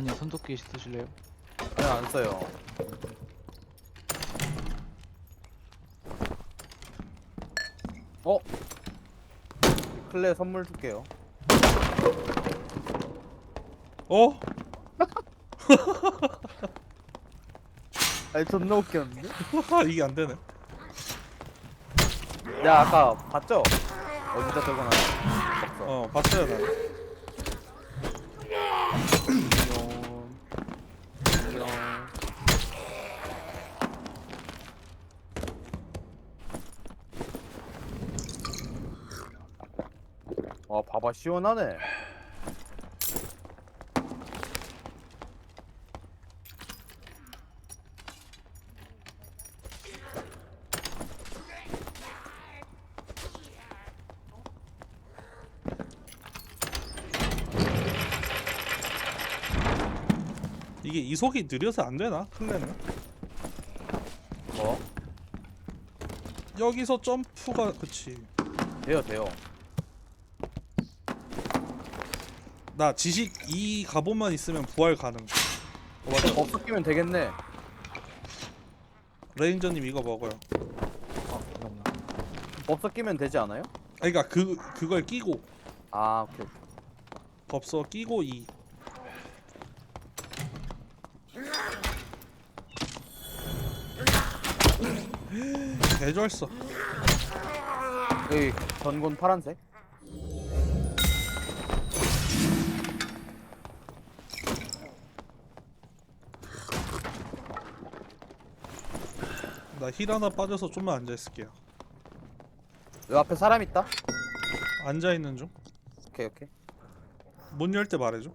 바바님 손도끼 쓰실래요? 그냥 안 써요. 어? 클레 선물 줄게요. 어? 아니 존나 웃겼는데? 이게 안 되네. 야 아까 봤죠? 어디다 들고 나? 없어. 어, 봤어요, 나. 봐봐 시원하네. 이게 이속이 느려서 안 되나? 클레는? 뭐? 여기서 점프가 그치. 돼요 돼요. 나 지식 이 갑옷만 있으면 부활 가능. 어, 맞아. 법 끼면 되겠네. 레인저님 이거 먹어요. 아 법석 끼면 되지 않아요? 아, 그러니까 그 그걸 끼고 아 오케이 오케이. 법서 끼고 이. 개잘써. 여기 전군 파란색. 나 힐 하나 빠져서 좀만 앉아 있을게요. 여기 앞에 사람 있다. 앉아 있는 중. 오케이 오케이. 문 열 때 말해줘.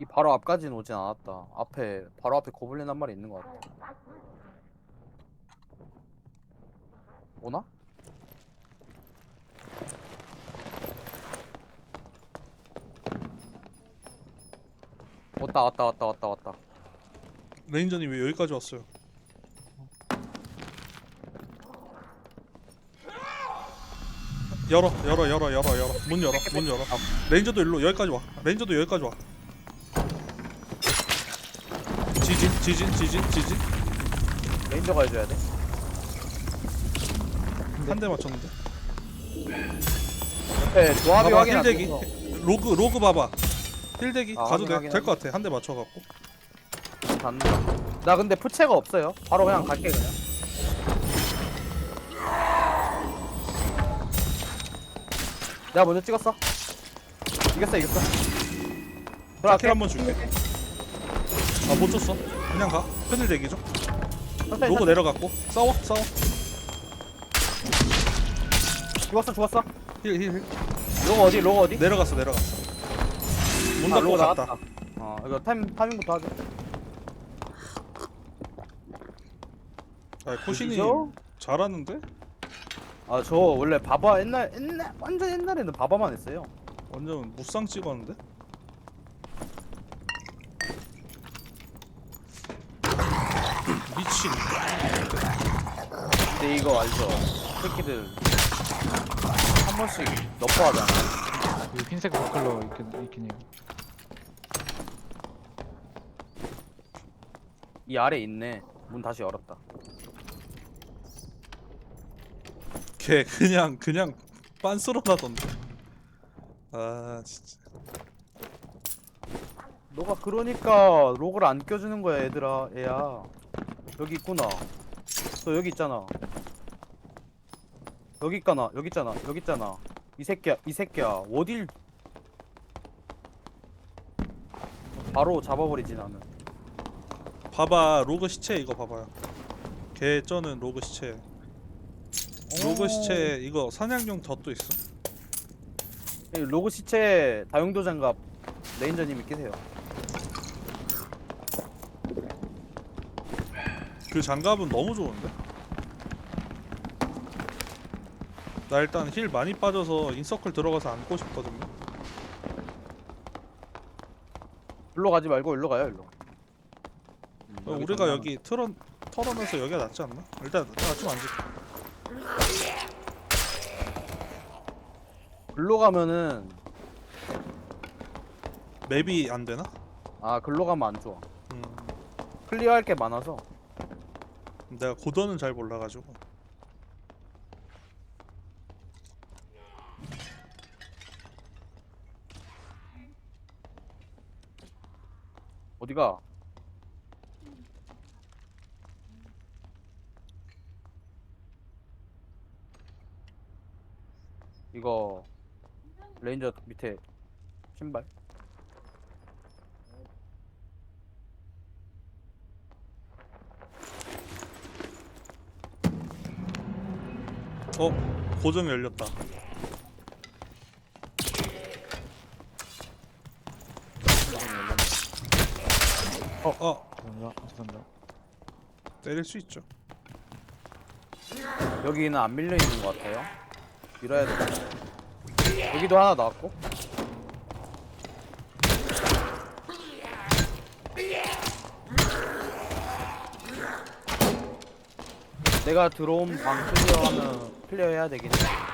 이 바로 앞까지는 오진 않았다. 앞에 바로 앞에 고블린 한 마리 있는 것 같아. 오나? 왔다 왔다 왔다 왔다 왔다. 레인저님 왜 여기까지 왔어요? 열어 열어 열어 열어 열어 문 열어 문 열어 레인저도 일로 여기까지 와 레인저도 여기까지 와 지진 지진 지진 지진 레인저가 해줘야 돼. 한 대 맞췄는데 옆에 조합이 봐봐 확인 안 힐대기 돼서. 로그 로그 봐봐 힐대기 아, 가도 확인, 확인, 돼될것 같아 한 대 맞춰갖고 간다. 나 근데 푸체가 없어요. 바로 그냥 갈게 그냥. 내가 먼저 찍었어. 이겼어 이겼어. 킬 들어갈게. 한번 줄게 아 못 줬어 그냥 가 큰일 대기 좀 천천히 로그 천천히. 내려갔고 싸워 싸워 죽었어 죽었어. 힐 힐 힐 로고 어디 로고 어디? 내려갔어 내려갔어 문 아, 닫고 로고 갔다 나갔다. 어 이거 타임 타이밍부터 하게. 아 코신이 그죠? 잘하는데? 아저 원래 바바 옛날 옛날 완전 옛날에는 바바만 했어요. 완전 무쌍 찍었는데? 미친 근데 이거 알죠? 새끼들 한 번씩 너프 하잖아. 여기 흰색 버클러 있긴, 있긴 해요 이 아래 있네. 문 다시 열었다. 걔 그냥 그냥 빤스러 나던데. 아 진짜. 너가 그러니까 로그를 안 껴주는 거야 얘들아. 얘야. 여기 있구나. 너 여기 있잖아. 여기 있잖아 여기 있잖아. 여기 있잖아. 이 새끼야 이 새끼야. 어딜? 바로 잡아버리지 나는 봐봐 로그 시체 이거 봐봐요. 걔 쩌는 로그 시체. 로그 시체 이거 사냥용 덫도 있어? 이 로그 시체 다용도 장갑 레인저님이 끼세요. 그 장갑은 너무 좋은데? 나 일단 힐 많이 빠져서 인서클 들어가서 앉고 싶거든요. 일로 가지 말고 일로 가요 일로 우리가 장난은- 여기 틀어 털어면서 여기가 낫지 않나? 일단 나좀 앉을게 글로 가면은 맵이 안 되나? 아 글로 가면 안 좋아. 음, 클리어할 게 많아서. 내가 고도는 잘 몰라가지고. 어디가? 이거 레인저 밑에 신발. 어, 고정 열렸다. 어, 어, 죄송합니다. 죄송합니다. 때릴 수 있죠. 여기는 안 밀려 있는 것 같아요. 밀어야 돼. 여기도 하나 나왔고. 내가 들어온 방 클리어하면 클리어 해야 되긴 해.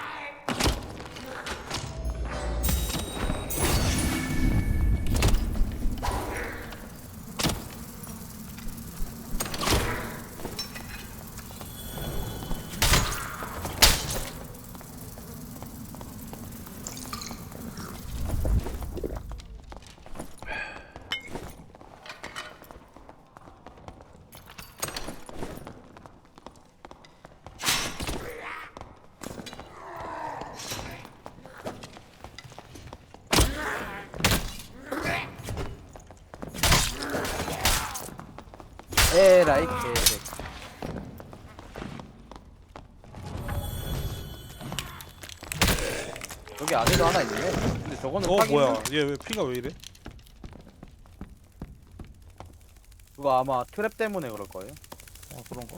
에라이 개새. 여기 안에도 하나 있네. 근데 저거는 어, 파기 뭐야? 얘 왜 피가 왜 이래? 그거 아마 트랩 때문에 그럴 거예요. 아, 그런가?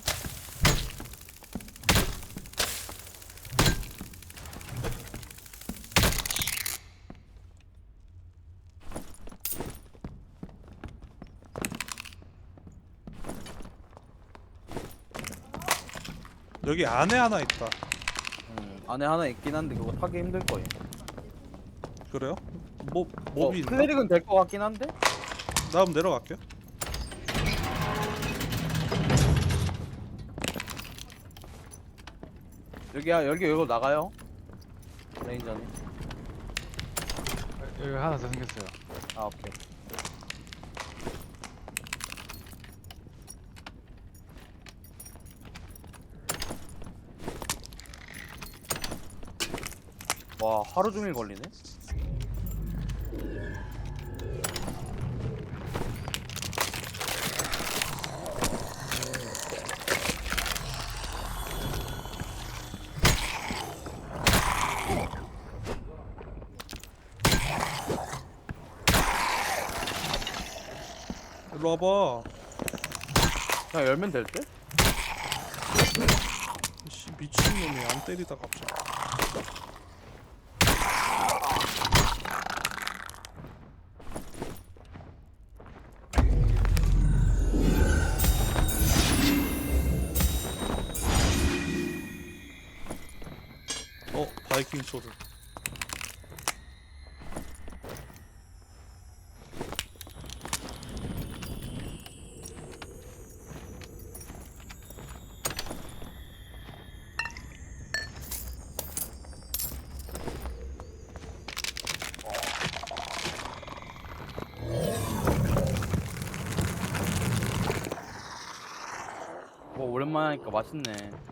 여기 안에 하나 있다. 음, 안에 하나 있긴 한데 그거 타기 힘들 거예요. 그래요? 뭐 어, 몹이 있나? 클레릭은 될것 같긴 한데. 나 그럼 내려갈게요. 여기 여기 여기 나가요. 레인저님. 여기 하나 더 생겼어요. 아 오케이. 와 하루 종일 걸리네. 와봐. 그냥 열면 될 듯? 씨 미친놈이 안 때리다 갑자기. 바이킹 소드. 뭐 오랜만에 하니까 맛있네.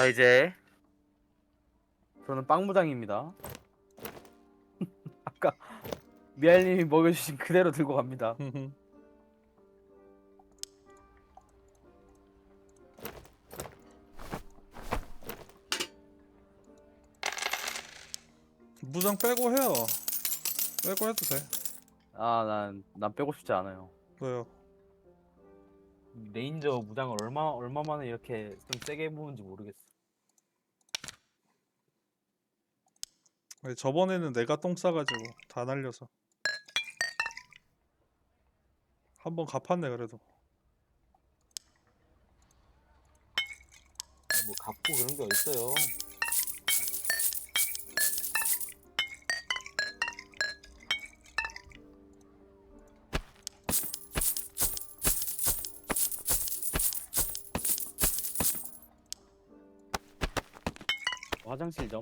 자 이제 저는 빵무장입니다. 아까 미알님이 먹여주신 그대로 들고 갑니다. 무장 빼고 해요. 빼고 해도 돼. 아난 난 빼고 싶지 않아요 왜요? 레인저 무장을 얼마 얼마 만에 이렇게 좀 세게 해보는지 모르겠어 아니, 저번에는 내가 똥 싸가지고 다 날려서 한 번 갚았네 그래도. 아, 뭐 갚고 그런 게 어딨어요. 화장실 좀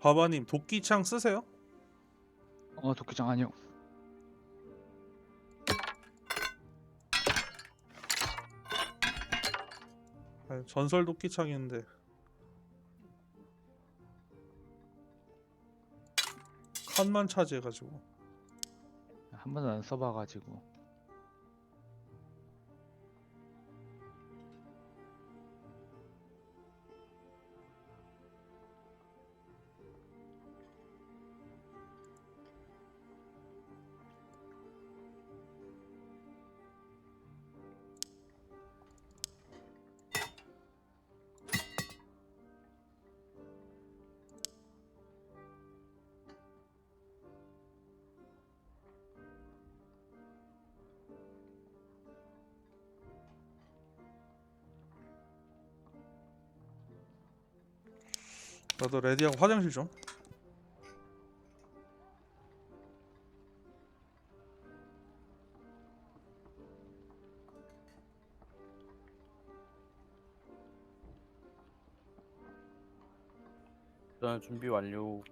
바바님 도끼창 쓰세요? 어 도끼장 아니요. 아니, 전설 도끼창인데 칸만 차지해가지고 한 번도 안 써봐가지고. 나도 레디하고 화장실 좀. 저는 준비 완료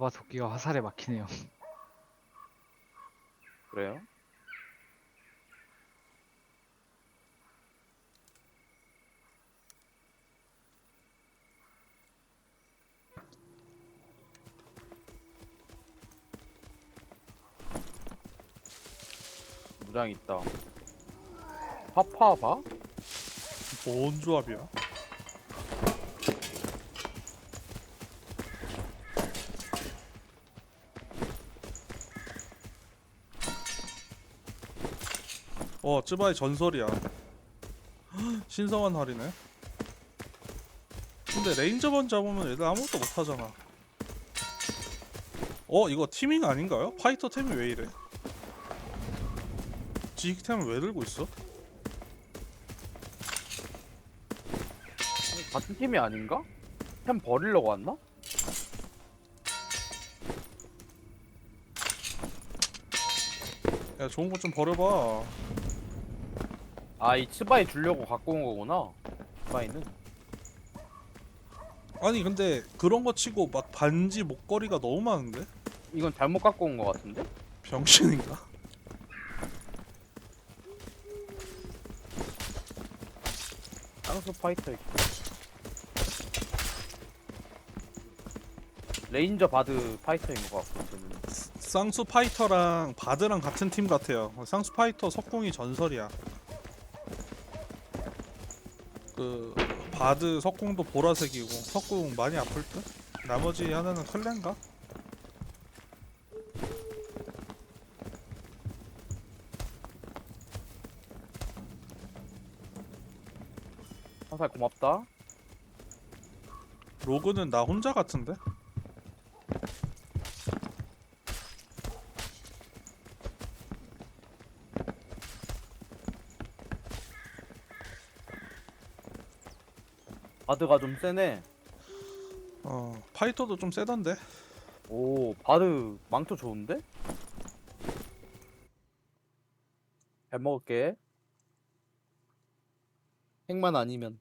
아바 도끼가 화살에 막히네요. 그래요? 무장 있다 파파바? 뭔 조합이야? 어, 쯔바이 전설이야. 헉, 신성한 활이네. 근데 레인저번 잡으면 애들 아무것도 못하잖아. 어, 이거 티밍 아닌가요? 파이터 템이 왜 이래? 지익템을 왜 들고 있어? 같은 팀이 아닌가? 템 버리려고 왔나? 야, 좋은 거 좀 버려봐. 아 이 츠바이 주려고 갖고 온 거구나 츠바이는 아니 근데 그런 거 치고 막 반지 목걸이가 너무 많은데? 이건 잘못 갖고 온 거 같은데? 병신인가? 쌍수 파이터 있고 레인저 바드 파이터인 것 같고 저는 쌍수 파이터랑 바드랑 같은 팀 같아요. 쌍수 파이터 석궁이 전설이야. 그 바드 석궁도 보라색이고 석궁 많이 아플 듯? 나머지 하나는 클랜가? 화살 고맙다 로그는 나 혼자 같은데? 바드가 좀 세네 어 파이터도 좀 세던데? 오 바드 망토 좋은데? 잘 먹을게 핵만 아니면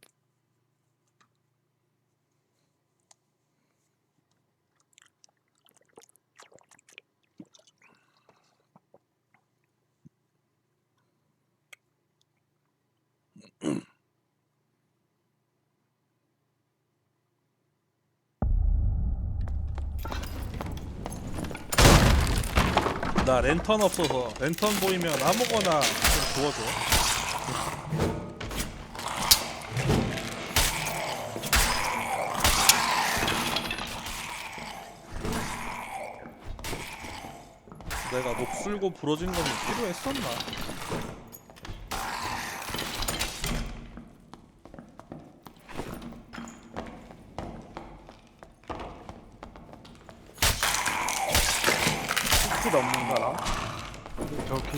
나 랜턴 없어서 랜턴 보이면 아무거나 좀 주워줘. 내가 목 쓸고 부러진 거는 필요했었나? 스킬 없는 사람? 저기.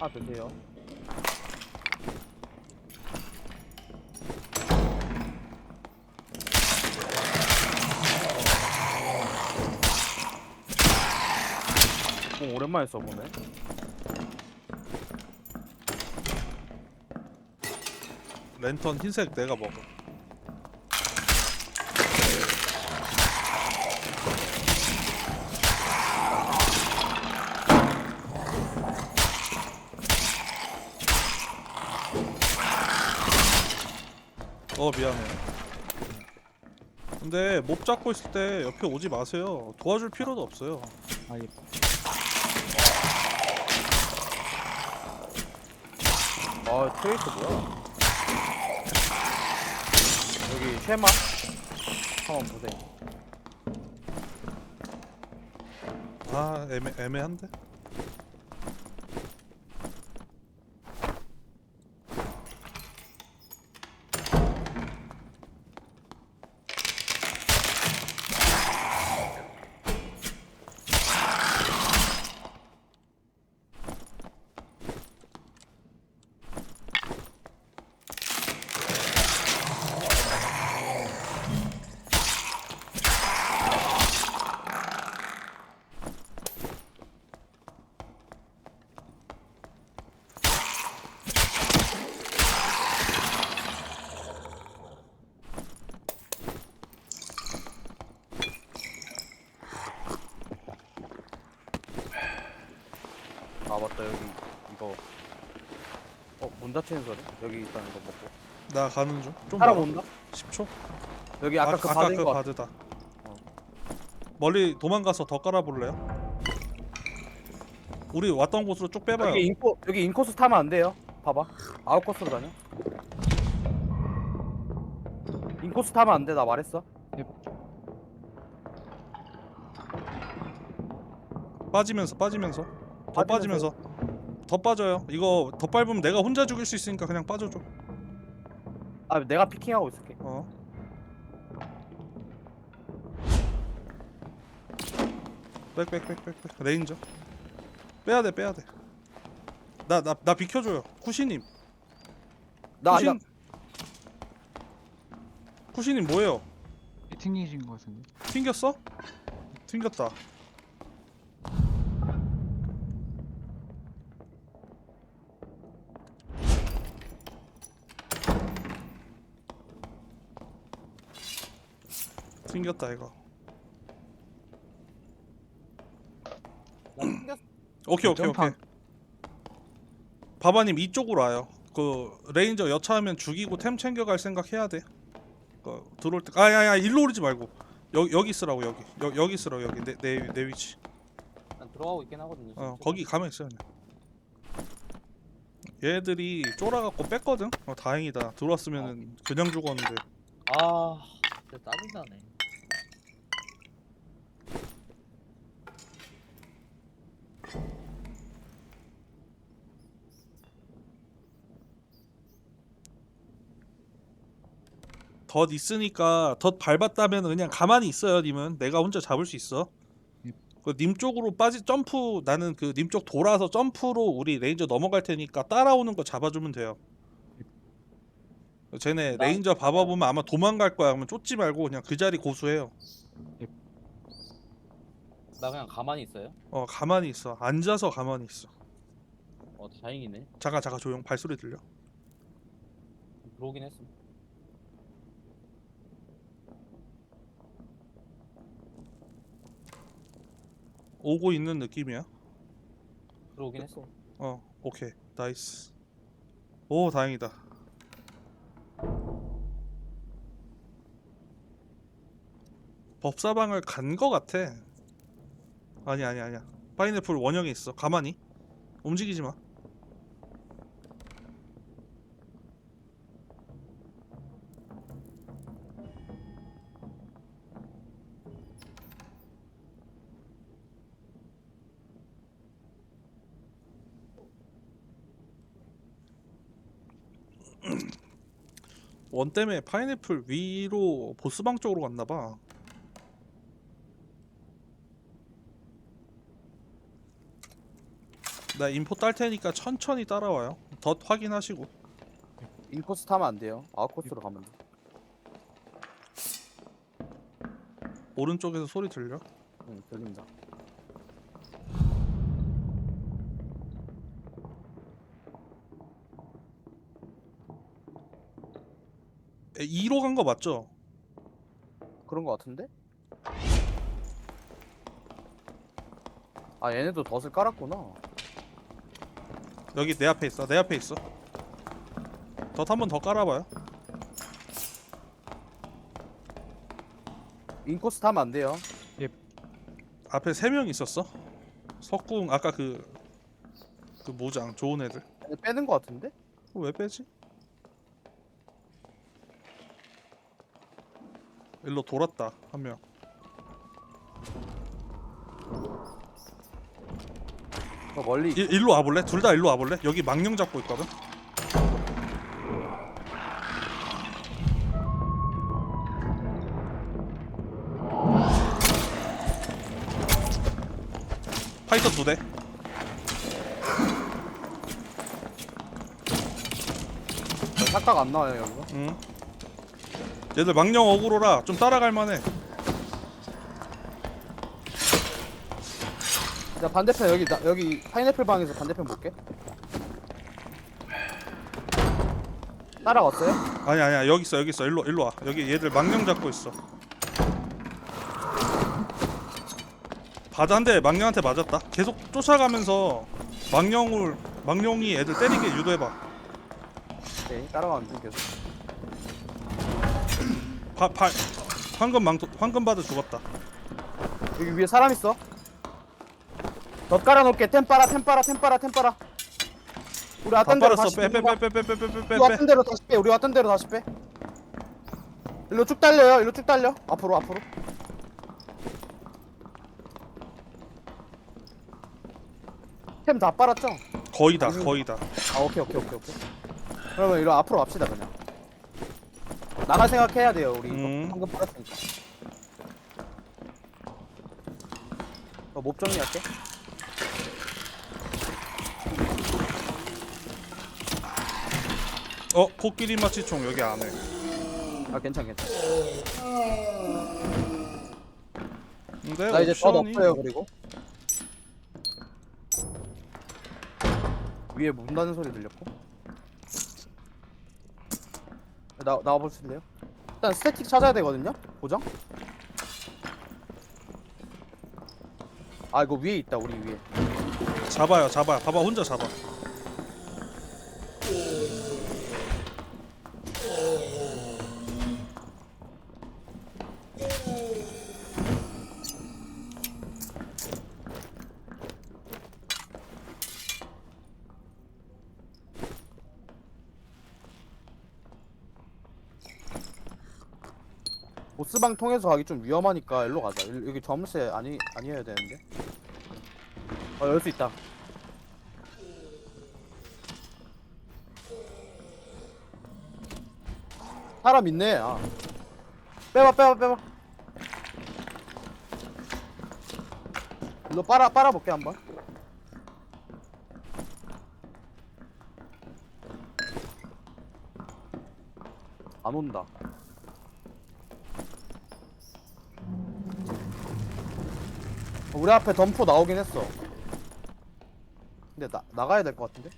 아 드세요. 오, 오랜만에 써보네. 랜턴 흰색 내가 먹어. 어 미안해. 근데 몹 잡고 있을 때 옆에 오지 마세요. 도와줄 필요도 없어요. 아 예. 아 트레이스 뭐야 여기 쉐마 한번 보세요 아 애매 애매한데. 아 맞다 여기 이거 어문 닫히는 소리 여기 있다는 거 먹고 나 가는 중. 좀 사람 멀어. 온다 10초. 여기 아까 그 받은 그거 바드다. 어. 멀리 도망가서 더 깔아볼래요? 우리 왔던 곳으로 쭉 빼봐요. 여기 인코 여기 인코스 타면 안 돼요 봐봐 아웃코스로 다녀 인코스 타면 안 돼 나 말했어 빠지면서 빠지면서 더 빠지면서. 더 빠져요. 이거 더 밟으면 내가 혼자 죽일 수 있으니까 그냥 빠져줘. 아 내가 피킹하고 있을게 어. 백백백백백 레인저 빼야 돼 빼야 돼. 나 나 나 비켜줘요. 쿠시님. 나 쿠신. 아니야 쿠시님 뭐예요? 튕기신 것 같은데. 튕겼어? 튕겼다. 튕겼다 이거. 오케이 오케이 오케이. 바바님 이쪽으로 와요. 그 레인저 여차하면 죽이고 템 챙겨갈 생각 해야 돼. 그, 들어올 때 아야야 일로 오르지 말고. 여, 여기 있으라고 여기. 여, 여기 있으라고 여기. 내, 내, 내 위치. 난 들어가고 있긴 하거든요. 어. 거기 가면 있어요 그냥. 얘들이 쫄아갖고 뺐거든? 어 다행이다. 들어왔으면은 그냥 죽었는데. 아, 진짜 짜증나네. 덧 있으니까 덧 밟았다면 그냥 가만히 있어요 님은. 내가 혼자 잡을 수 있어. 예. 그님 쪽으로 빠지 점프 나는 그 님 쪽 돌아서 점프로 우리 레인저 넘어갈 테니까 따라오는 거 잡아주면 돼요. 쟤네 나- 레인저 봐봐 보면 아마 도망갈 거야. 그러면 쫓지 말고 그냥 그 자리 고수해요 나 그냥 가만히 있어요. 어 가만히 있어. 앉아서 가만히 있어. 어, 다행이네. 잠깐 잠깐 조용. 발소리 들려. 들어오긴 했어. 오고 있는 느낌이야? 들어오긴 했어. 어 오케이. 나이스. 오 다행이다. 법사방을 간 거 같아 아니 아니 아니야. 파인애플 원형에 있어. 가만히. 움직이지 마. 원 때문에 파인애플 위로 보스방 쪽으로 갔나 봐. 나 인포 딸 테니까 천천히 따라와요. 덧 확인하시고. 인코스 타면 안 돼요. 아웃코스로 가면 돼. 오른쪽에서 소리 들려? 응, 들린다. 에, 2로 간 거 맞죠? 그런 거 같은데? 아 얘네도 덫을 깔았구나. 여기 내 앞에 있어. 내 앞에 있어. 덧한번 더 깔아봐요. 인코스 타면 안 돼요. 앞에 세 명 있었어. 석궁 아까 그 그 모장 좋은 애들. 빼는 거 같은데? 그거 왜 빼지? 일로 돌았다 한 명. 저 멀리 일, 일로 와볼래? 둘 다 일로 와볼래? 여기 망령 잡고 있거든. 파이터 두 대. 착각 안 나와요 여기서. 응. 얘들 망령 어그로라 좀 따라갈 만해. 자 반대편 여기 나, 여기 파인애플 방에서 반대편 볼게. 따라왔어요? 아니 아니야 여기 있어 여기 있어 일로 일로 와 여기 얘들 망령 잡고 있어 바다 한대 망령한테 맞았다 계속 쫓아가면서 망령을 망령이 애들 때리게 유도해봐 오케이 따라가면 좀 계속. 바, 바, 황금 망토 황금 바드 죽었다 여기 위에 사람 있어. 덧 깔아놓을게. 템 빨아 템 빨아 템 빨아 템 빨아. 우리 왔던 대로 다시 빼 빼 빼 빼 빼 빼빼 왔던 대로 다시 빼. 우리 왔던 대로 다시 빼. 일로 쭉 달려요. 일로 쭉 달려. 앞으로 앞으로. 템 다 빨았죠? 거의 다 음. 거의 다 아 오케이 오케이 오케이 오케이. 그러면 이리 앞으로 갑시다 그냥. 나갈 생각해야 돼요 우리 음. 방금 팔았으니까. 어, 몹 정리할게. 어 코끼리 마취총 여기 안에 아 괜찮 괜찮. 근데 나 이제 덧 옵션이 없어요 그리고. 위에 문 닫는 소리 들렸고. 나 나와 보실래요? 일단 스태틱 찾아야 되거든요. 보정. 아 이거 위에 있다 우리 위에. 잡아요 잡아 봐봐 혼자 잡아 보스방 통해서 가기 좀 위험하니까 일로 가자. 일- 여기 점세 아니 아니어야 되는데. 어 열 수 있다. 사람 있네. 아. 빼봐 빼봐 빼봐. 일로 빨아 빨아 볼게 한번. 안 온다 우리 앞에 덤프 나오긴 했어. 근데 나 나가야 될 것 같은데?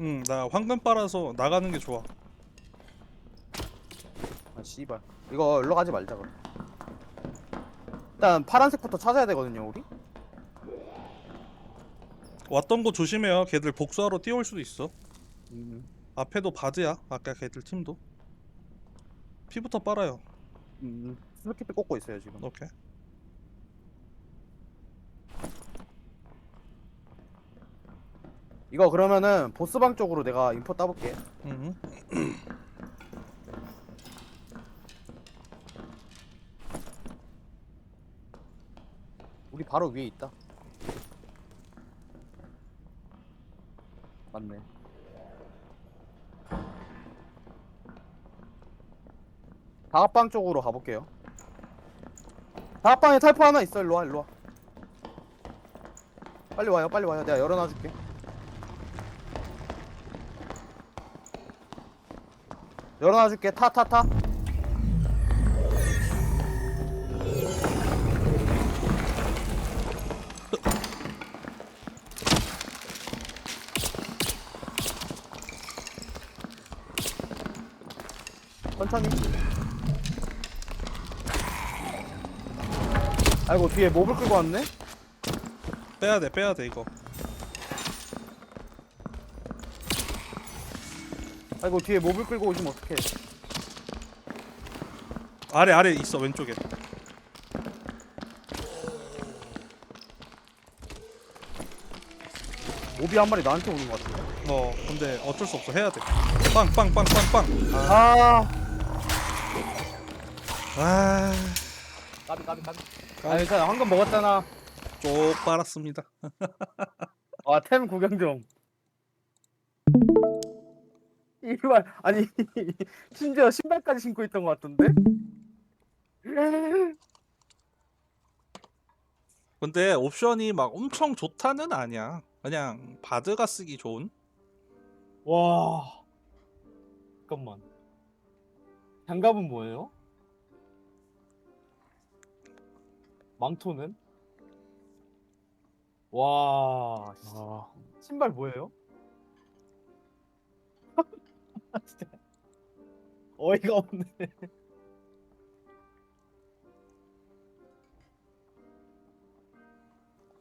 응 나 황금 빨아서 나가는 게 좋아 아 씨발. 이거 일로 가지 말자 그럼. 일단 파란색부터 찾아야 되거든요 우리. 왔던 거 조심해요 걔들 복수하러 뛰어올 수도 있어 음. 앞에도 바드야 아까 걔들 팀도 피부터 빨아요 음. 스킵 꽂고 있어요 지금. 오케이 이거 그러면은 보스방 쪽으로 내가 인포 따볼게. 음. 우리 바로 위에 있다. 맞네. 다각방 쪽으로 가볼게요. 다각방에 탈포 하나 있어. 일로 와, 일로 와. 빨리 와요, 빨리 와요. 내가 열어놔줄게. 열어놔줄게. 타, 타, 타. 천천히. 아이고 뒤에 몹을 끌고 왔네. 빼야 돼 빼야 돼 이거 아이고 뒤에 몹을 끌고 오시면 어떡해. 아래 아래 있어 왼쪽에 몹이 한 마리 나한테 오는 것 같은데. 어 근데 어쩔 수 없어 해야 돼 빵 빵빵 빵빵 아, 아, 까비 까비 까비. 아 괜찮아. 황금 먹었잖아. 쪽 빨았습니다 아, 템 구경 좀. 이발 아니 심지어 신발까지 신고 있던 것 같던데? 근데 옵션이 막 엄청 좋다는 아니야 그냥 바드가 쓰기 좋은 와. 잠깐만. 장갑은 뭐예요? 망토는? 와. 아, 신발 뭐예요? 진짜 어이가 없네.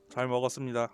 잘 먹었습니다